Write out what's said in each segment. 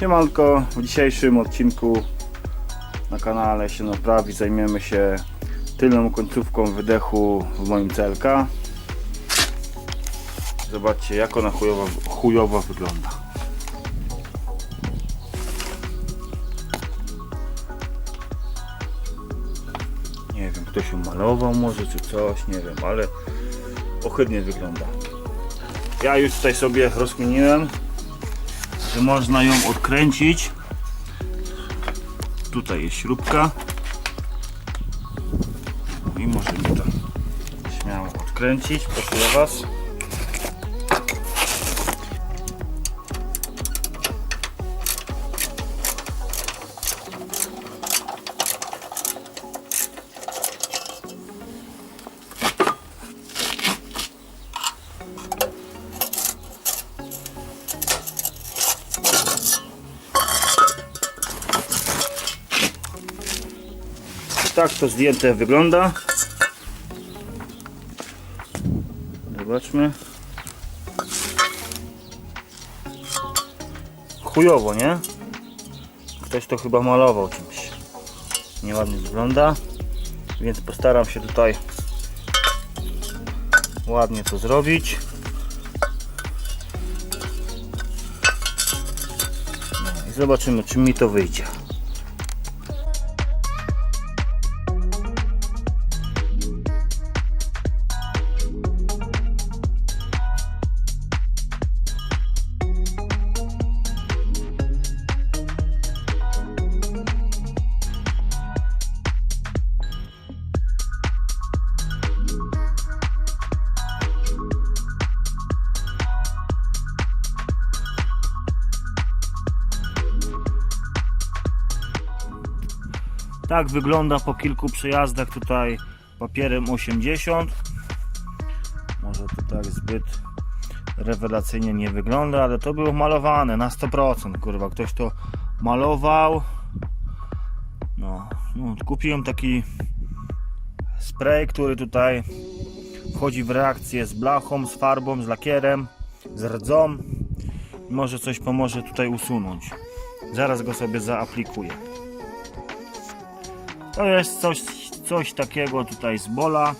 Siemanko, w dzisiejszym odcinku na kanale się naprawi zajmiemy się tylną końcówką wydechu w moim CLK. Zobaczcie jak ona chujowo, chujowo wygląda. Nie wiem, ktoś ją malował może czy coś, nie wiem, ale ohydnie wygląda. Ja już tutaj sobie rozkminiłem, można ją odkręcić. Tutaj jest śrubka. I możemy to śmiało odkręcić. Proszę Was. Tak to zdjęte wygląda. Zobaczmy. Chujowo, nie? Ktoś to chyba malował czymś. Nieładnie wygląda. Więc postaram się tutaj ładnie to zrobić. No i zobaczymy, czy mi to wyjdzie. Tak wygląda po kilku przejazdach tutaj papierem 80. Może to tak zbyt rewelacyjnie nie wygląda, ale to było malowane na 100%. Kurwa, ktoś to malował. No, no kupiłem taki spray, który tutaj wchodzi w reakcję z blachą, z farbą, z lakierem, z rdzą. Może coś pomoże tutaj usunąć. Zaraz go sobie zaaplikuję. To jest coś, coś takiego tutaj z bola,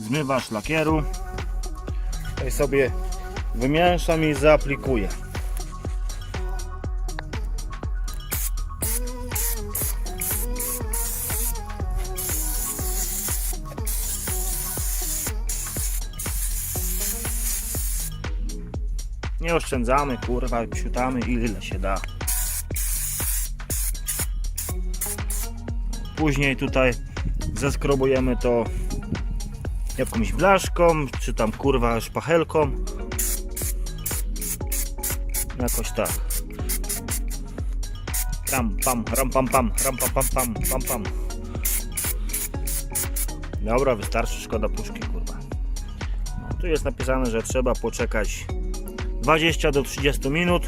zmywacz lakieru. Tutaj sobie wymieszam i zaaplikuję. Nie oszczędzamy, kurwa, psiutamy ile się da. Później tutaj zeskrobujemy to jakąś blaszką, czy tam kurwa szpachelką. Jakoś tak. Ram pam, ram pam pam, ram pam pam pam, pam pam. Dobra, wystarczy, szkoda puszki kurwa. No, tu jest napisane, że trzeba poczekać 20 do 30 minut.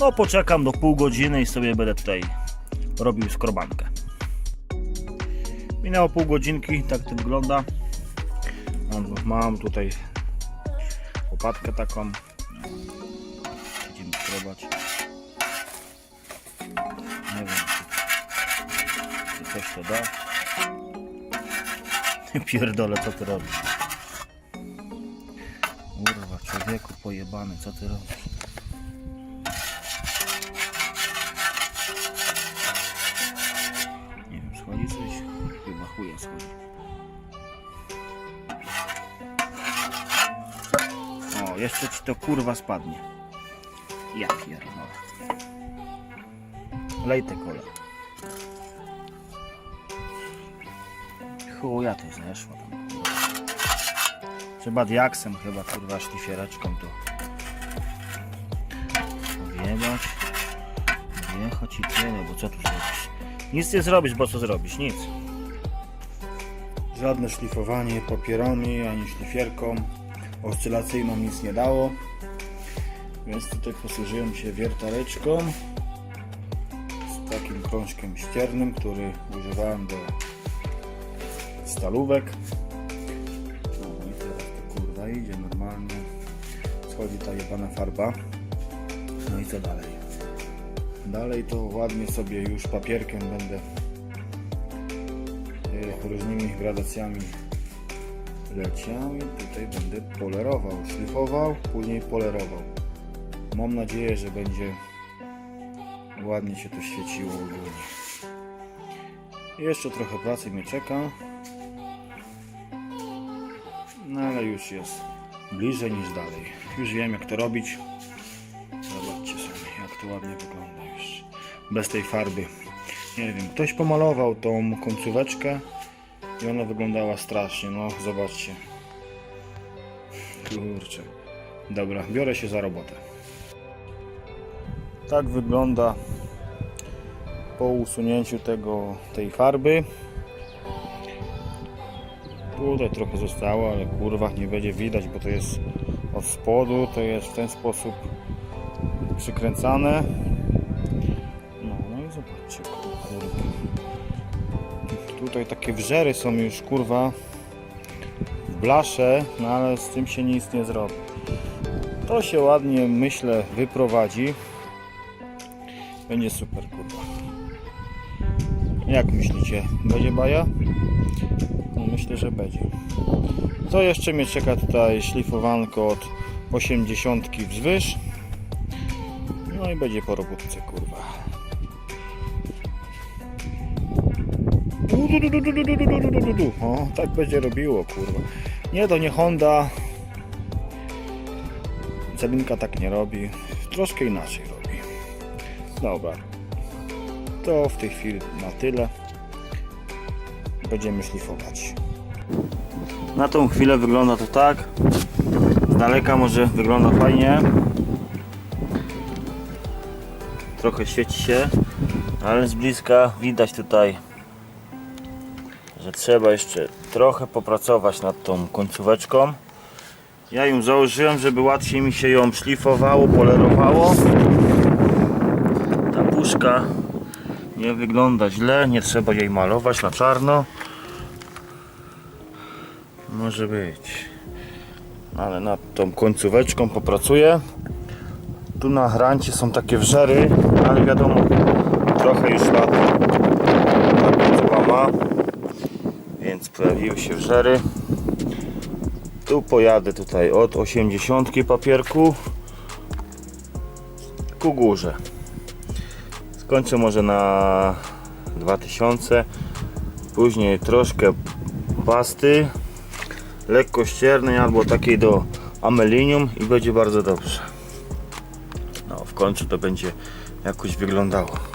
No poczekam do pół godziny i sobie będę tutaj robił skrobankę. Minęło pół godzinki, tak to wygląda. Mam, tutaj łopatkę taką. Będziemy spróbować. Nie wiem, czy, czy coś to da. Pierdolę, co ty robisz? Kurwa, człowieku pojebany, co ty robisz? O, jeszcze ci to kurwa spadnie. Ja pierdolę. Lej te kole. Chuja to zeszło tam. Trzeba diaksem chyba kurwa szlifiereczką to wjebać. Wjechać i tyle, bo co tu zrobisz? Nic nie zrobisz, bo co zrobisz? Nic. Żadne szlifowanie papierami ani szlifierką oscylacyjną nic nie dało. Więc tutaj posłużyłem się wiertareczką z takim krążkiem ściernym, który używałem do stalówek. No i teraz to kurwa idzie normalnie. Schodzi ta jebana farba. No i co dalej? Dalej to ładnie sobie już papierkiem będę różnymi gradacjami leciał i tutaj będę polerował, szlifował, później polerował. Mam nadzieję, że będzie ładnie się to świeciło ogólnie. Jeszcze trochę pracy mnie czeka. No ale już jest bliżej niż dalej. Już wiem jak to robić. Zobaczcie sobie jak to ładnie wygląda już. Bez tej farby. Nie wiem, ktoś pomalował tą końcóweczkę i ona wyglądała strasznie. No zobaczcie. Kurczę. Dobra, biorę się za robotę. Tak wygląda po usunięciu tego, tej farby. Tutaj trochę zostało, ale kurwa nie będzie widać, bo to jest od spodu, to jest w ten sposób przykręcane. Tutaj takie wrzery są już kurwa blasze, no ale z tym się nic nie zrobi. To się ładnie myślę wyprowadzi. Będzie super kurwa. Jak myślicie? Będzie baja? No myślę, że będzie. To jeszcze mnie czeka tutaj szlifowanko od 80 wzwyż. No i będzie po robótce, kurwa. O, tak będzie robiło, kurwa. Nie, to nie Honda. Celinka tak nie robi. Troszkę inaczej robi. Dobra. To w tej chwili na tyle. Będziemy szlifować. Na tą chwilę wygląda to tak. Z daleka może wygląda fajnie. Trochę świeci się, ale z bliska widać tutaj, że trzeba jeszcze trochę popracować nad tą końcóweczką. Ja ją założyłem, żeby łatwiej mi się ją szlifowało, polerowało. Ta puszka nie wygląda źle, nie trzeba jej malować na czarno. Może być. Ale nad tą końcóweczką popracuję. Tu na grancie są takie wrzery, ale wiadomo, trochę już lat ma, więc pojawiły się wrzery. Tu pojadę tutaj od 80 papierku ku górze. Skończę może na 2000, później troszkę pasty, lekko ściernej albo takiej do amelinium i będzie bardzo dobrze. No w końcu to będzie jakoś wyglądało.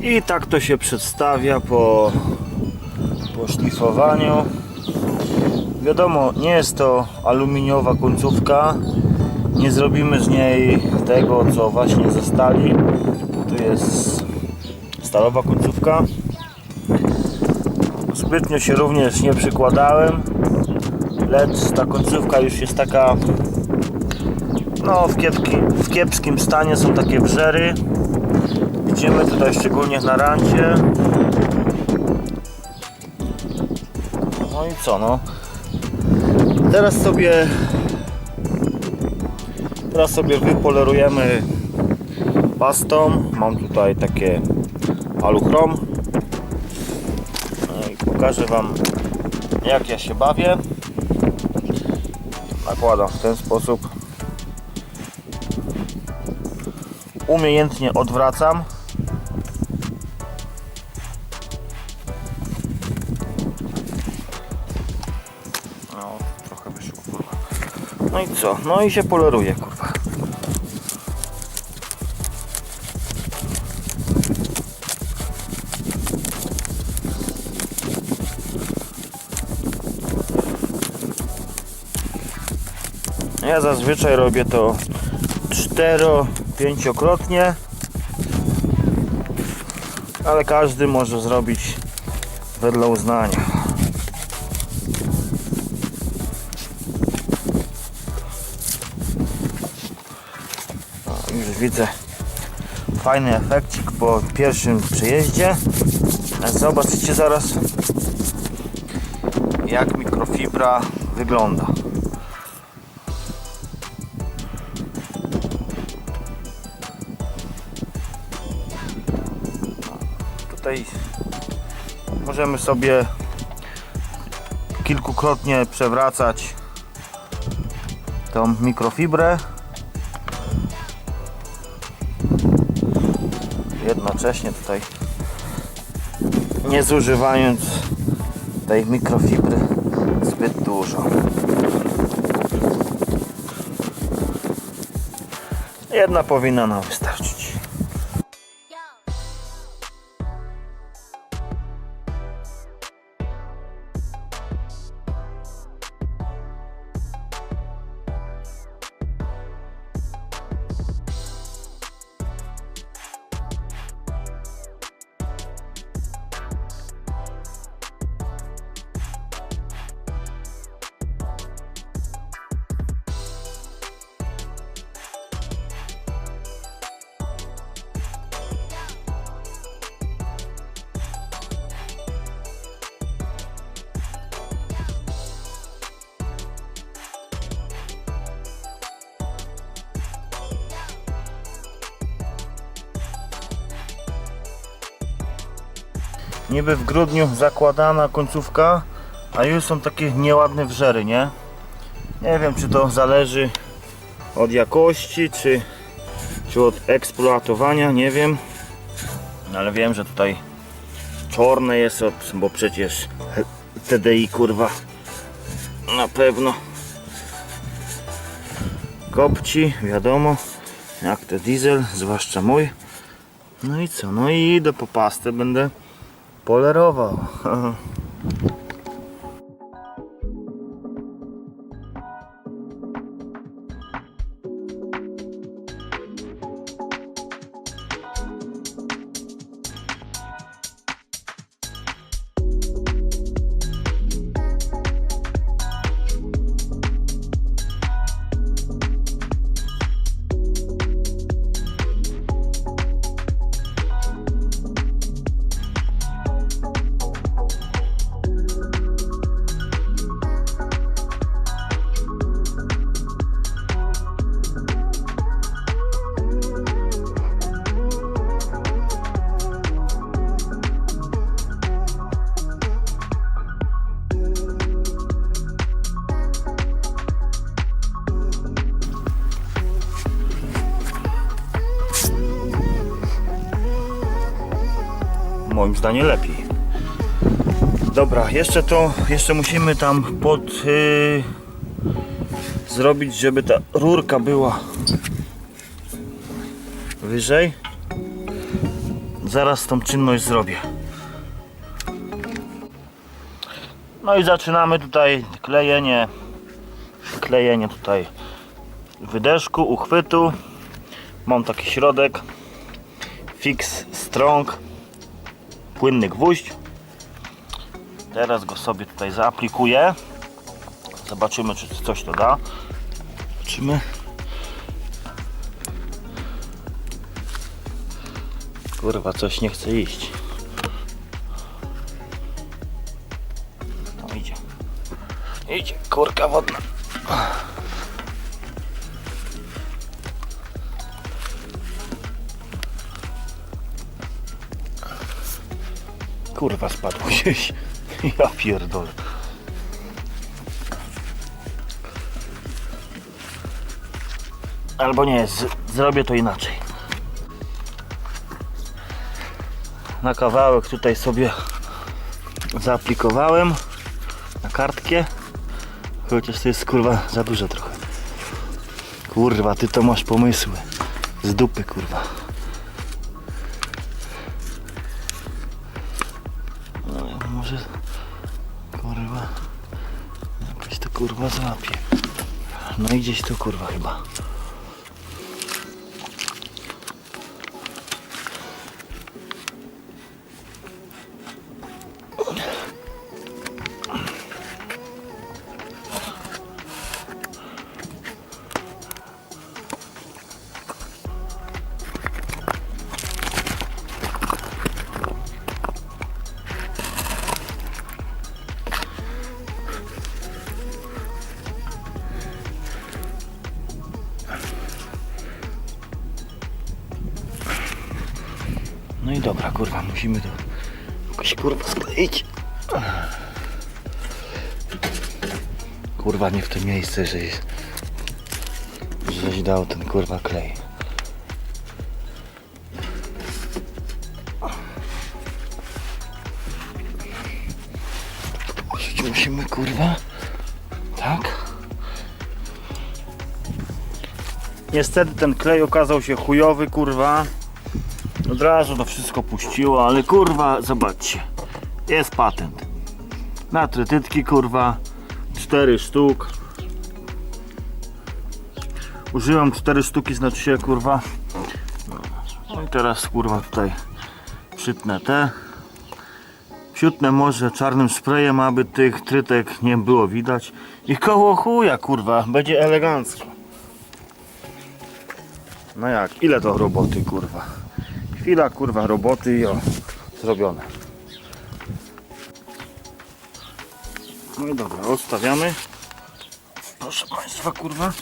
I tak to się przedstawia po, po szlifowaniu. Wiadomo, nie jest to aluminiowa końcówka. Nie zrobimy z niej tego, co właśnie ze stali. Tu jest stalowa końcówka. Zbytnio się również nie przykładałem. Lecz ta końcówka już jest taka no w, kiepki, w kiepskim stanie są takie wrzery. Widzimy tutaj szczególnie na rancie. No i co no? Teraz sobie teraz sobie wypolerujemy pastą. Mam tutaj takie aluchrom. No i pokażę Wam jak ja się bawię. Nakładam w ten sposób. Umiejętnie odwracam. No i co? No i się poleruje, kurwa. Ja zazwyczaj robię to 4-5krotnie, ale każdy może zrobić wedle uznania. Widzę fajny efekcik po pierwszym przejeździe. Zobaczycie zaraz jak mikrofibra wygląda. Tutaj możemy sobie kilkukrotnie przewracać tą mikrofibrę jednocześnie tutaj nie zużywając tej mikrofibry zbyt dużo. Jedna powinna nam wystarczyć niby w grudniu zakładana końcówka, a już są takie nieładne wrzery, nie? Nie wiem, czy to zależy od jakości, czy, czy od eksploatowania, nie wiem. Ale wiem, że tutaj czarne jest, od, bo przecież TDI kurwa na pewno kopci, wiadomo, jak to diesel, zwłaszcza mój. No i co? No i idę po pastę, będę polerował. Moim zdaniem lepiej. Dobra, jeszcze to, jeszcze musimy tam pod y, zrobić, żeby ta rurka była wyżej. Zaraz tą czynność zrobię. No i zaczynamy tutaj klejenie, klejenie tutaj wydeszku, uchwytu. Mam taki środek Fix Strong, płynny gwóźdź. Teraz go sobie tutaj zaaplikuję. Zobaczymy, czy coś to da. Zobaczymy. Kurwa, coś nie chce iść. No idzie. Idzie, kurka wodna. Kurwa, spadło gdzieś. Ja pierdolę. Albo nie, zrobię to inaczej. Na kawałek tutaj sobie zaaplikowałem na kartkę. Chociaż to jest kurwa za dużo trochę. Kurwa, ty to masz pomysły. Z dupy kurwa. Kurwa złapie. No i gdzieś tu kurwa chyba. No i dobra, kurwa, musimy to jakoś kurwa skleić. Kurwa, nie w to miejsce, że jest, żeś dał ten kurwa klej. Musimy kurwa. Tak. Niestety ten klej okazał się chujowy, kurwa. Od razu to wszystko puściło, ale kurwa, zobaczcie. Jest patent. Na trytytki, kurwa. 4 sztuk. Użyłem 4 sztuki, znaczy się, kurwa. No i teraz, kurwa, tutaj przytnę te. Siutnę może czarnym sprayem, aby tych trytek nie było widać. I koło chuja, kurwa, będzie elegancko. No jak, ile to roboty, kurwa. Chwila kurwa roboty i o, zrobione. No i dobra, odstawiamy. Proszę Państwa, kurwa.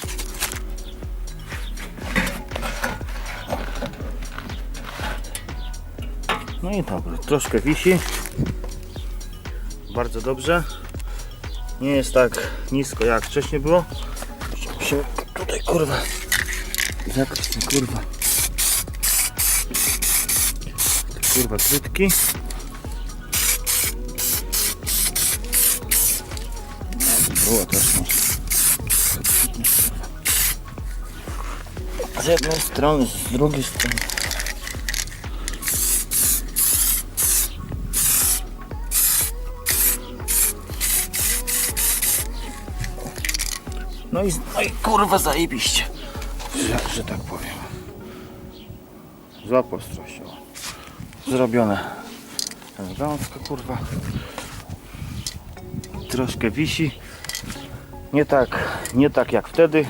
No i dobra, troszkę wisi. Bardzo dobrze. Nie jest tak nisko jak wcześniej było. Musimy tutaj kurwa ten kurwa kurwa trytki. Było też może. Z jednej strony, z drugiej strony. No i, no i kurwa zajebiście. Że, że tak powiem. Zła ostrość. Zrobione. Elegancko kurwa. Troszkę wisi. Nie tak nie tak jak wtedy.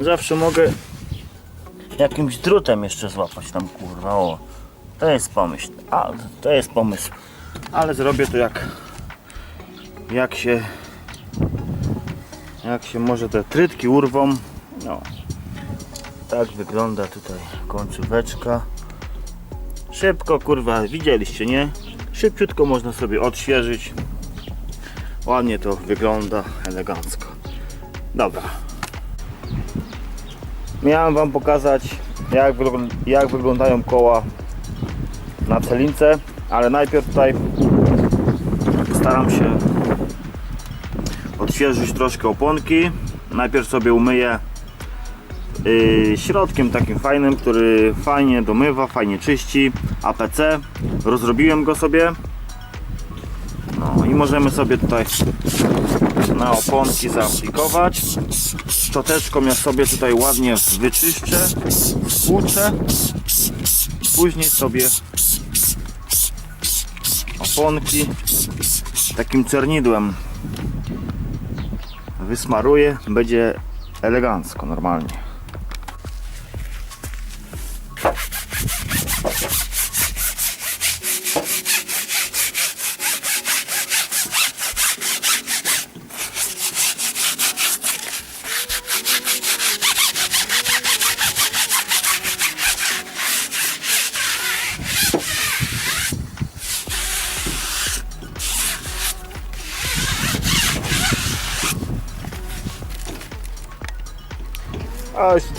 Zawsze mogę jakimś drutem jeszcze złapać tam kurwa o. To jest pomysł a, to jest pomysł. Ale zrobię to jak jak się jak się może te trytki urwą. No. Tak wygląda tutaj końcóweczka Szybko, kurwa, widzieliście, nie? Szybciutko można sobie odświeżyć. Ładnie to wygląda, elegancko. Dobra. Miałem Wam pokazać, jak, jak wyglądają koła na celince, ale najpierw tutaj staram się odświeżyć troszkę oponki. Najpierw sobie umyję yy, środkiem takim fajnym, który fajnie domywa, fajnie czyści. APC. Rozrobiłem go sobie. No i możemy sobie tutaj na oponki zaaplikować. Szczoteczką ja sobie tutaj ładnie wyczyszczę, spłuczę. Później sobie oponki takim cernidłem wysmaruję. Będzie elegancko, normalnie.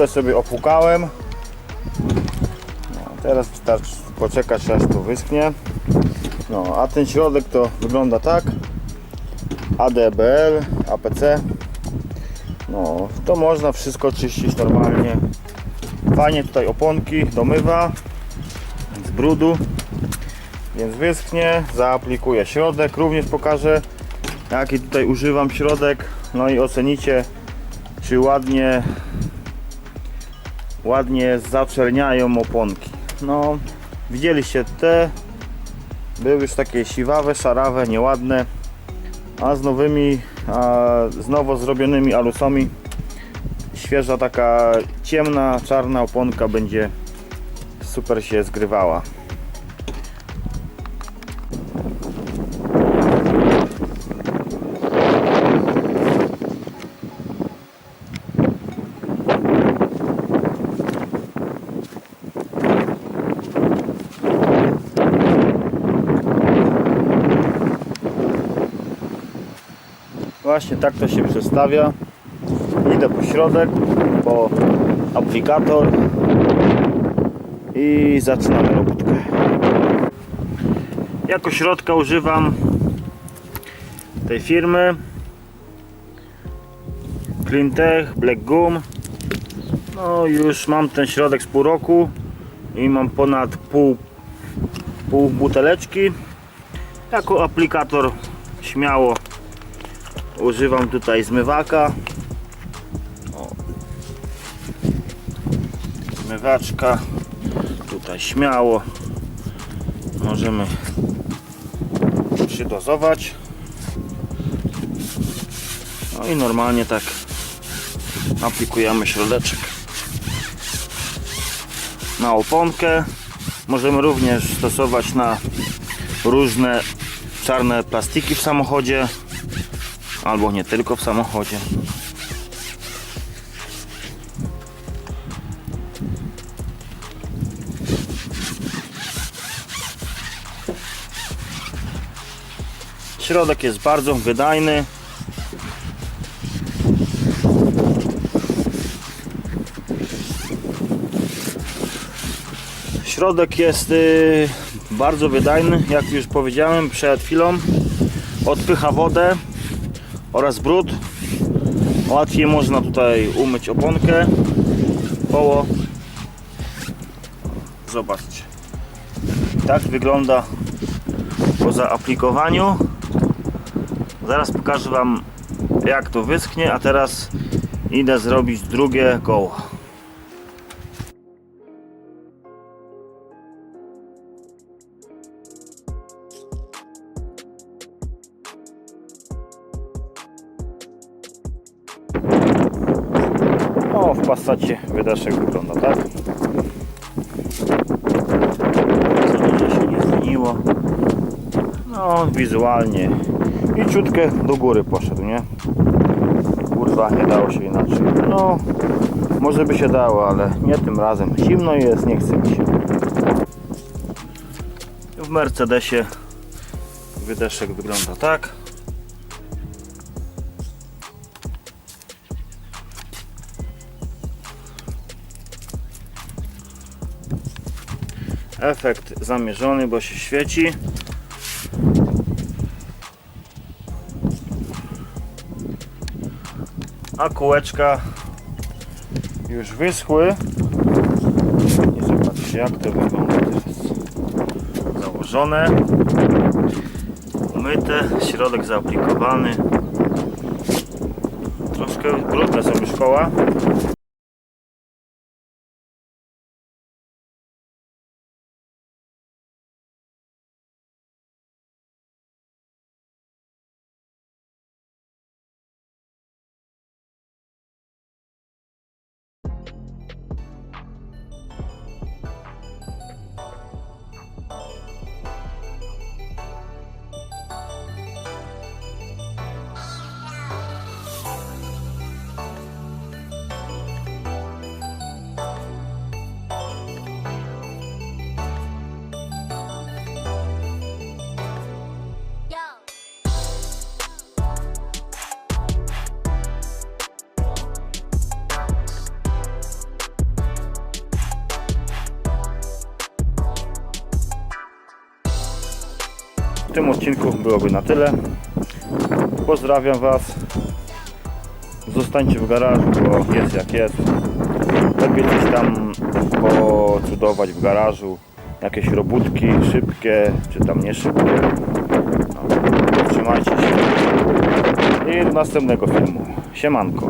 Tutaj sobie opłukałem. No, teraz wystarczy poczekać aż to wyschnie. No, a ten środek to wygląda tak. ADBL, APC. No, to można wszystko czyścić normalnie. Fajnie tutaj oponki domywa z brudu. Więc wyschnie, zaaplikuję środek. Również pokażę jaki tutaj używam środek. No i ocenicie czy ładnie ładnie zaczerniają oponki. No, widzieliście te były już takie siwawe, szarawe, nieładne, a z nowymi, a z nowo zrobionymi alusami świeża taka ciemna, czarna oponka będzie super się zgrywała. Właśnie tak to się przestawia. Idę po środek, po aplikator i zaczynamy robótkę. Jako środka używam tej firmy Cleantech Black Gum. No już mam ten środek z pół roku i mam ponad pół, pół buteleczki. Jako aplikator śmiało używam tutaj zmywaka. O. zmywaczka. Tutaj śmiało. Możemy przydozować. No i normalnie tak aplikujemy środeczek na oponkę. Możemy również stosować na różne czarne plastiki w samochodzie albo nie tylko w samochodzie. Środek jest bardzo wydajny. Środek jest y, bardzo wydajny, jak już powiedziałem przed chwilą. Odpycha wodę, oraz brud. Łatwiej można tutaj umyć oponkę, koło. Zobaczcie. Tak wygląda po zaaplikowaniu. Zaraz pokażę Wam jak to wyschnie, a teraz idę zrobić drugie koło. Passacie wydaszek wygląda tak. Dużo się nie zmieniło. No, wizualnie. I ciutkę do góry poszedł, nie? Kurwa, nie dało się inaczej. No, może by się dało, ale nie tym razem. Zimno jest, nie chce mi się. W Mercedesie wydeszek wygląda tak. Efekt zamierzony, bo się świeci. A kółeczka już wyschły. I zobaczcie jak to wygląda. Założone, umyte, środek zaaplikowany. Troszkę brudne są już koła. Tym odcinku byłoby na tyle. Pozdrawiam Was. Zostańcie w garażu, bo jest jak jest. Lepiej coś tam pocudować w garażu. Jakieś robótki szybkie, czy tam nie szybkie. No, trzymajcie się. I do następnego filmu. Siemanko.